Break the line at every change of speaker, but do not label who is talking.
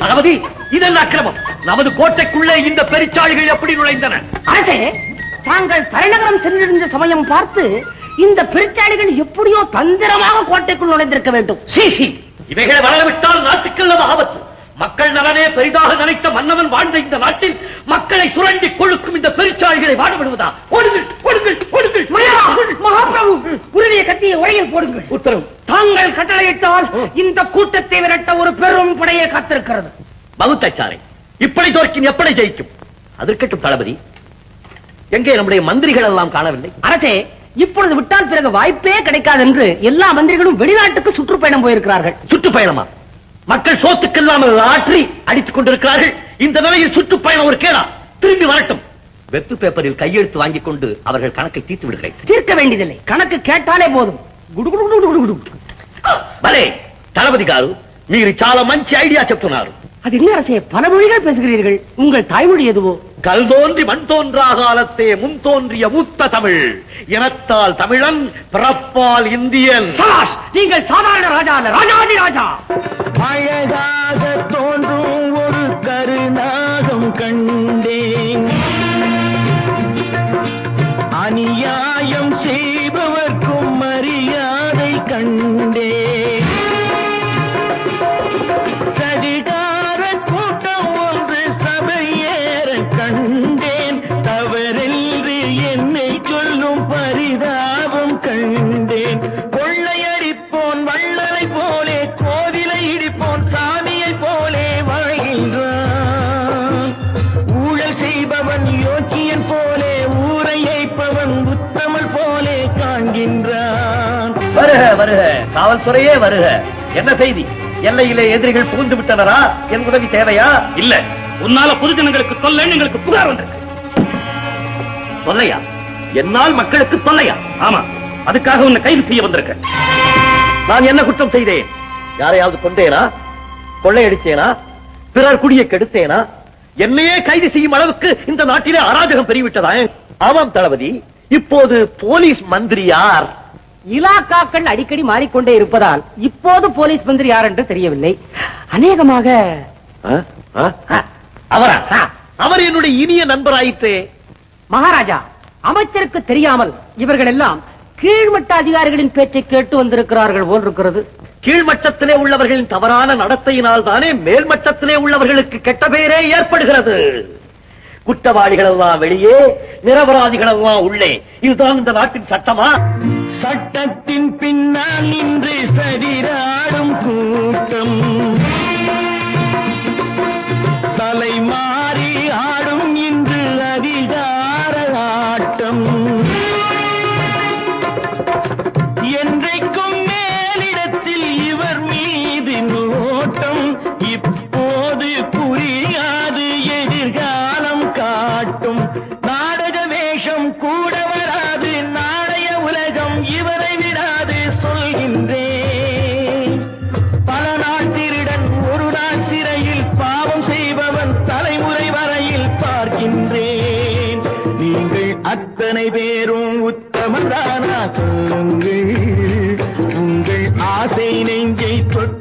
தளபதி இதெல்லாம் அக்கிரமம்? நமது கோட்டைக்குள்ளே இந்த பெரிச்சாளிகள் எப்படி நுழைந்தன?
அரசே தாங்கள் தலைநகரம் சென்றிருந்த சமயம் பார்த்து இந்த பெருச்சாளிகள் எப்படியோ தந்திரமாக கோட்டைக்குள் நுழைந்திருக்க வேண்டும்.
சீசி இவைகளை வளரவிட்டால் நாட்டுக்கெல்லாம் ஆபத்து மக்கள் நலனே பெரிதாக நினைத்த மன்னவன் வாழ்ந்த இந்த நாட்டில் மக்களை சுரண்டி கொழுக்கும் இந்த பெருச்சாளிகளை வாடவிடுவதா கொடுங்கள் கொடுங்கள் கொடுங்கள்
மகாபிரபு கத்தியை உரையில் போடுங்கள்.
உத்தரவு.
தாங்கள் கட்டளையிட்டால் இந்த கூட்டத்தை விரட்ட ஒரு பெரும் படையை காத்திருக்கிறது.
பகுத்தச்சாரை. இப்படி தோற்கின் எப்படி ஜெயிக்கும்? அதற்கட்டும் தளபதி. எங்கே நம்முடைய மந்திரிகள் எல்லாம் காணவில்லை?
அரசே இப்பொழுது விட்டால் பிறகு வாய்ப்பே கிடைக்காது என்று எல்லா மந்திரிகளும் வெளிநாட்டுக்கு சுற்றுப்பயணம் போயிருக்கிறார்கள்.
சுற்றுப்பயணமா? மக்கள் சோத்துக்கெல்லாம் ஆற்றி அடித்துக் கொண்டிருக்கிறார்கள். இந்த நிலையில் சுற்றுப்பயணம் ஒரு கேடா. திரும்பி வரட்டும். வெத்து பேப்பரில் கையெழுத்து வாங்கிக் கொண்டு அவர்கள் கணக்கை தீர்த்து விடுகிறேன்
தீர்க்க வேண்டியதில்லை கணக்கு கேட்டாலே போதும் குடு குடு குடு குடு குடு குடு.
భలే தளபதி గారు మీరు చాలా మంచి ఐడియా చెప్తున్నారు
அது என்ன அரசே பல மொழிகள் பேசுகிறீர்கள் உங்கள் தாய்மொழி எதுவோ
கல் தோன்றி மண் தோன்றா காலத்தே முன் தோன்றிய மூத்த தமிழ் இனத்தால் தமிழன் பிறப்பால் இந்தியன்
சபாஷ் நீங்கள் சாதாரண ராஜா அல்ல ராஜாதி ராஜா
அழகாக தோன்றும் ஒரு கருநாகம் கண்டேன்
வருக வருக. காவல்துறையே வருக. என்ன செய்தி? எல்லையிலே எதிரிகள் புகுந்து விட்டனரா? என் உதவி தேவையா?
இல்ல. உன்னால பொதுஜனங்களுக்கு தொல்லைன்னு எங்களுக்கு புகார் வந்திருக்கு.
தொல்லையா? என்னால் மக்களுக்கு தொல்லையா?
ஆமா. அதுக்காக உன்னை கைது செய்ய வந்திருக்கேன்
நான் என்ன குற்றம் செய்தேன்? யாரையாவது கொண்டேனா கொள்ளையடித்தேனா? பிறர் குடியை கெடுத்தேனா? என்னையே கைது செய்யும் அளவுக்கு இந்த நாட்டிலே அராஜகம் பெருகிவிட்டதா? ஆமாம் தளபதி. இப்போது போலீஸ் மந்திரி யார்?
இலாக்காக்கள் அடிக்கடி மாறிக்கொண்டே இருப்பதால் இப்போது போலீஸ் மந்திரி யார் என்று தெரியவில்லை. அநேகமாக.
அவரா? என்னுடைய இனிய நண்பராயிற்றே.
மகாராஜா அமைச்சருக்கு தெரியாமல் இவர்கள் எல்லாம் கீழ்மட்ட அதிகாரிகளின் பேச்சை கேட்டு வந்திருக்கிறார்கள் போல் இருக்கிறது
கீழ்மட்டத்திலே உள்ளவர்களின் தவறான நடத்தையினால் தானே மேல்மட்டத்திலே உள்ளவர்களுக்கு கெட்ட பெயரே ஏற்படுகிறது. குற்றவாளிகள் எல்லாம் வெளியே நிரபராதிகள் எல்லாம் உள்ளே. இதுதான் இந்த நாட்டின் சட்டமா?
சட்டத்தின் பின்னால் நின்று சரிராடும் கூட்டம். தலை மாறி ஆடும் இன்று அதிகார ஆட்டம். என்றைக்கும் மேலிடத்தில் இவர் மீது நோட்டம். இப்போது புரியாது எதிர்காலம் காட்டும். நாடக வேஷம் கூட அத்தனை பேரும் உத்தமதானா சொல்லுங்கள் உங்கள் ஆசை நெஞ்சை தொட்டு